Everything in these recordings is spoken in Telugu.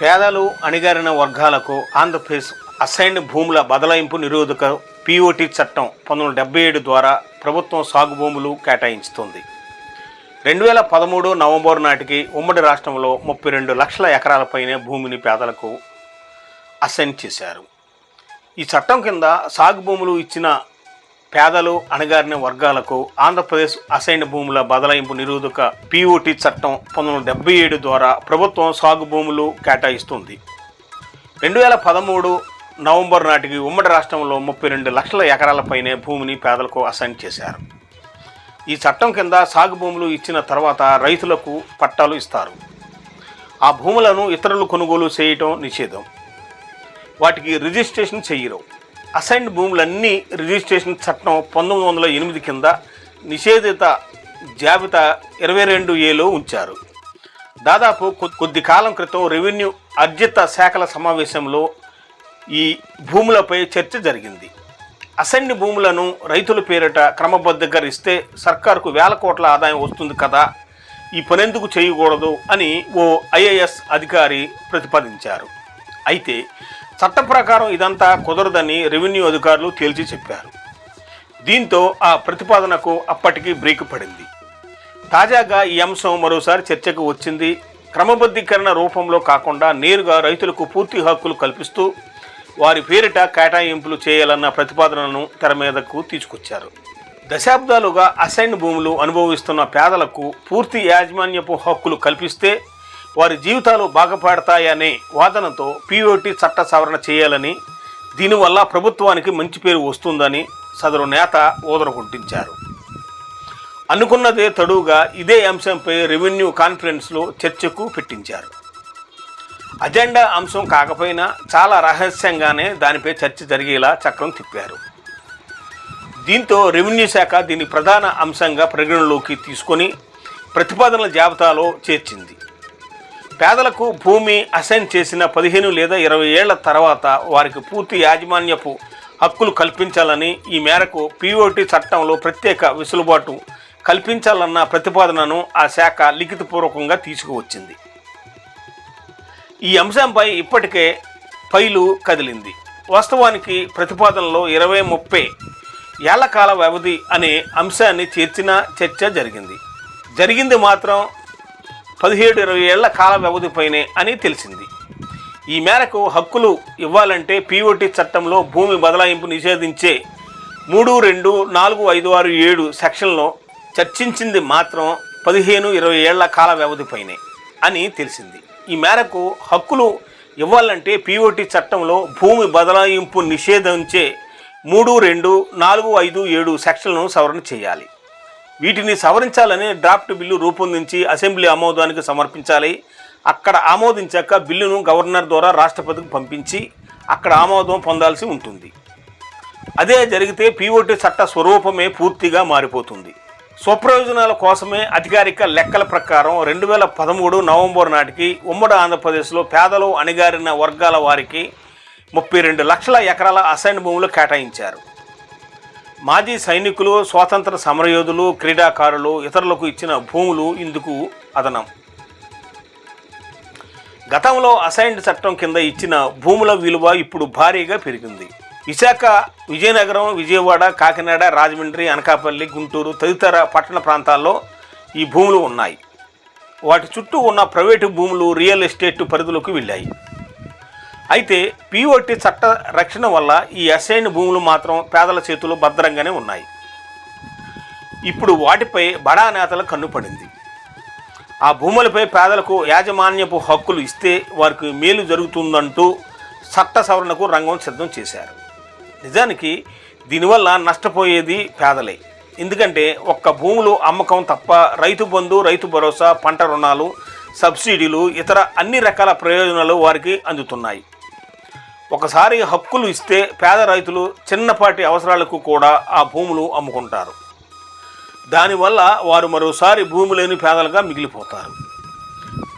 పేదలు అణిగారిన వర్గాలకు ఆంధ్రప్రదేశ్ అసైన్డ్ భూముల బదలాయింపు నిరోధక పిఓటి చట్టం పంతొమ్మిది డెబ్బై ఏడు ద్వారా ప్రభుత్వం సాగు భూములు కేటాయించుతుంది. రెండు వేల పదమూడు నవంబర్ నాటికి ఉమ్మడి రాష్ట్రంలో ముప్పై రెండు లక్షల ఎకరాలపైనే భూమిని పేదలకు అసైన్ చేశారు. ఈ చట్టం కింద సాగు భూములు ఇచ్చిన పేదలు అణగారిన వర్గాలకు ఆంధ్రప్రదేశ్ అసైన్ భూముల బదలాయింపు నిరోధక పీఓటీ చట్టం పంతొమ్మిది వందల డెబ్బై ఏడు ద్వారా ప్రభుత్వం సాగు భూములు కేటాయిస్తుంది. రెండు వేల పదమూడు నవంబర్ నాటికి ఉమ్మడి రాష్ట్రంలో ముప్పై రెండు లక్షల ఎకరాలపైనే భూమిని పేదలకు అసైన్ చేశారు. ఈ చట్టం కింద సాగు భూములు ఇచ్చిన తర్వాత రైతులకు పట్టాలు ఇస్తారు. ఆ భూములను ఇతరులు కొనుగోలు చేయటం నిషేధం. వాటికి రిజిస్ట్రేషన్ చేయరు. అసైన్డ్ భూములన్నీ రిజిస్ట్రేషన్ చట్టం పంతొమ్మిది వందల ఎనిమిది కింద నిషేధిత జాబితా ఇరవై రెండు ఏలో ఉంచారు. దాదాపు కొద్ది కాలం క్రితం రెవెన్యూ అర్జిత శాఖల సమావేశంలో ఈ భూములపై చర్చ జరిగింది. అసైన్డ్ భూములను రైతుల పేరిట క్రమబద్ధంగా ఇస్తే సర్కారుకు వేల కోట్ల ఆదాయం వస్తుంది కదా ఈ పనెందుకు చేయకూడదు అని ఓ ఐఏఎస్ అధికారి ప్రతిపాదించారు. అయితే చట్ట ప్రకారం ఇదంతా కుదరదని రెవెన్యూ అధికారులు తేల్చి చెప్పారు. దీంతో ఆ ప్రతిపాదనకు అప్పటికి బ్రేక్ పడింది. తాజాగా ఈ అంశం మరోసారి చర్చకు వచ్చింది. క్రమబద్ధీకరణ రూపంలో కాకుండా నేరుగా రైతులకు పూర్తి హక్కులు కల్పిస్తూ వారి పేరిట కేటాయింపులు చేయాలన్న ప్రతిపాదనను తెర మీదకు తీసుకొచ్చారు. దశాబ్దాలుగా అసైన్ భూములు అనుభవిస్తున్న పేదలకు పూర్తి యాజమాన్యపు హక్కులు కల్పిస్తే వారి జీవితాలు బాగుపడతాయనే వాదనతో పీఓటీ చట్ట సవరణ చేయాలని దీనివల్ల ప్రభుత్వానికి మంచి పేరు వస్తుందని సదరు నేత ఊదరగొట్టించారు అనుకున్నదే తడువుగా ఇదే అంశంపై రెవెన్యూ కాన్ఫరెన్స్లో చర్చకు పెట్టించారు. అజెండా అంశం కాకపోయినా చాలా రహస్యంగానే దానిపై చర్చ జరిగేలా చక్రం తిప్పారు. దీంతో రెవెన్యూ శాఖ దీన్ని ప్రధాన అంశంగా పరిగణలోకి తీసుకొని ప్రతిపాదనల జాబితాలో చేర్చింది. పేదలకు భూమి అసైన్ చేసిన పదిహేను లేదా ఇరవై ఏళ్ళ తర్వాత వారికి పూర్తి యాజమాన్యపు హక్కులు కల్పించాలని ఈ మేరకు పీఓటీ చట్టంలో ప్రత్యేక వెసులుబాటు కల్పించాలన్న ప్రతిపాదనను ఆ శాఖ లిఖితపూర్వకంగా తీసుకువచ్చింది. ఈ అంశంపై ఇప్పటికే పైలు కదిలింది. వాస్తవానికి ప్రతిపాదనలో ఇరవై ముప్పై ఏళ్ళ కాల వ్యవధి అనే అంశాన్ని చేర్చిన చర్చ జరిగింది. జరిగింది మాత్రం పదిహేడు ఇరవై ఏళ్ళ కాల వ్యవధిపైనే అని తెలిసింది. ఈ మేరకు హక్కులు ఇవ్వాలంటే పీఓటీ చట్టంలో భూమి బదలాయింపు నిషేధించే మూడు రెండు నాలుగు ఐదు ఆరు ఏడు సెక్షన్లో చర్చించింది మాత్రం పదిహేను ఇరవై ఏళ్ళ కాల వ్యవధిపైనే అని తెలిసింది. ఈ మేరకు హక్కులు ఇవ్వాలంటే పీఓటీ చట్టంలో భూమి బదలాయింపు నిషేధించే మూడు రెండు నాలుగు ఐదు ఏడు సెక్షన్లను సవరణ చేయాలి. వీటిని సవరించాలని డ్రాఫ్ట్ బిల్లు రూపొందించి అసెంబ్లీ ఆమోదానికి సమర్పించాలి. అక్కడ ఆమోదించాక బిల్లును గవర్నర్ ద్వారా రాష్ట్రపతికి పంపించి అక్కడ ఆమోదం పొందాల్సి ఉంటుంది. అదే జరిగితే పీఓటీ చట్ట స్వరూపమే పూర్తిగా మారిపోతుంది. స్వప్రయోజనాల కోసమే అధికారిక లెక్కల ప్రకారం రెండు వేల పదమూడు నవంబర్ నాటికి ఉమ్మడి ఆంధ్రప్రదేశ్లో పేదలు అణిగారిన వర్గాల వారికి ముప్పై రెండు లక్షల ఎకరాల అసైన్ భూములు కేటాయించారు. మాజీ సైనికులు స్వాతంత్ర సమరయోధులు క్రీడాకారులు ఇతరులకు ఇచ్చిన భూములు ఇందుకు అదనం. గతంలో అసైన్డ్ చట్టం కింద ఇచ్చిన భూముల విలువ ఇప్పుడు భారీగా పెరిగింది. విశాఖ విజయనగరం విజయవాడ కాకినాడ రాజమండ్రి అనకాపల్లి గుంటూరు తదితర పట్టణ ప్రాంతాల్లో ఈ భూములు ఉన్నాయి. వాటి చుట్టూ ఉన్న ప్రైవేటు భూములు రియల్ ఎస్టేట్ పరిధిలోకి వెళ్ళాయి. అయితే పీఓటీ చట్ట రక్షణ వల్ల ఈ అసైన్ భూములు మాత్రం పేదల చేతులు భద్రంగానే ఉన్నాయి. ఇప్పుడు వాటిపై బడా నేతల కన్నుపడింది ఆ భూములపై పేదలకు యాజమాన్యపు హక్కులు ఇస్తే వారికి మేలు జరుగుతుందంటూ చట్ట సవరణకు రంగం సిద్ధం చేశారు. నిజానికి దీనివల్ల నష్టపోయేది పేదలే. ఎందుకంటే ఒక్క భూములు అమ్మకం తప్ప రైతు బంధు రైతు భరోసా పంట రుణాలు సబ్సిడీలు ఇతర అన్ని రకాల ప్రయోజనాలు వారికి అందుతున్నాయి. ఒకసారి హక్కులు ఇస్తే పేద రైతులు చిన్నపాటి అవసరాలకు కూడా ఆ భూములు అమ్ముకుంటారు. దానివల్ల వారు మరోసారి భూమి లేని పేదలుగా మిగిలిపోతారు.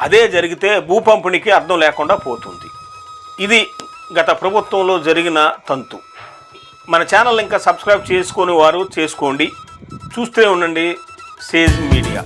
అదే జరిగితే భూ పంపిణీకి అర్థం లేకుండా పోతుంది. ఇది గత ప్రభుత్వంలో జరిగిన తంతు. మన ఛానల్ ఇంకా సబ్స్క్రైబ్ చేసుకొని వారు చేసుకోండి. చూస్తూనే ఉండండి. Sage media.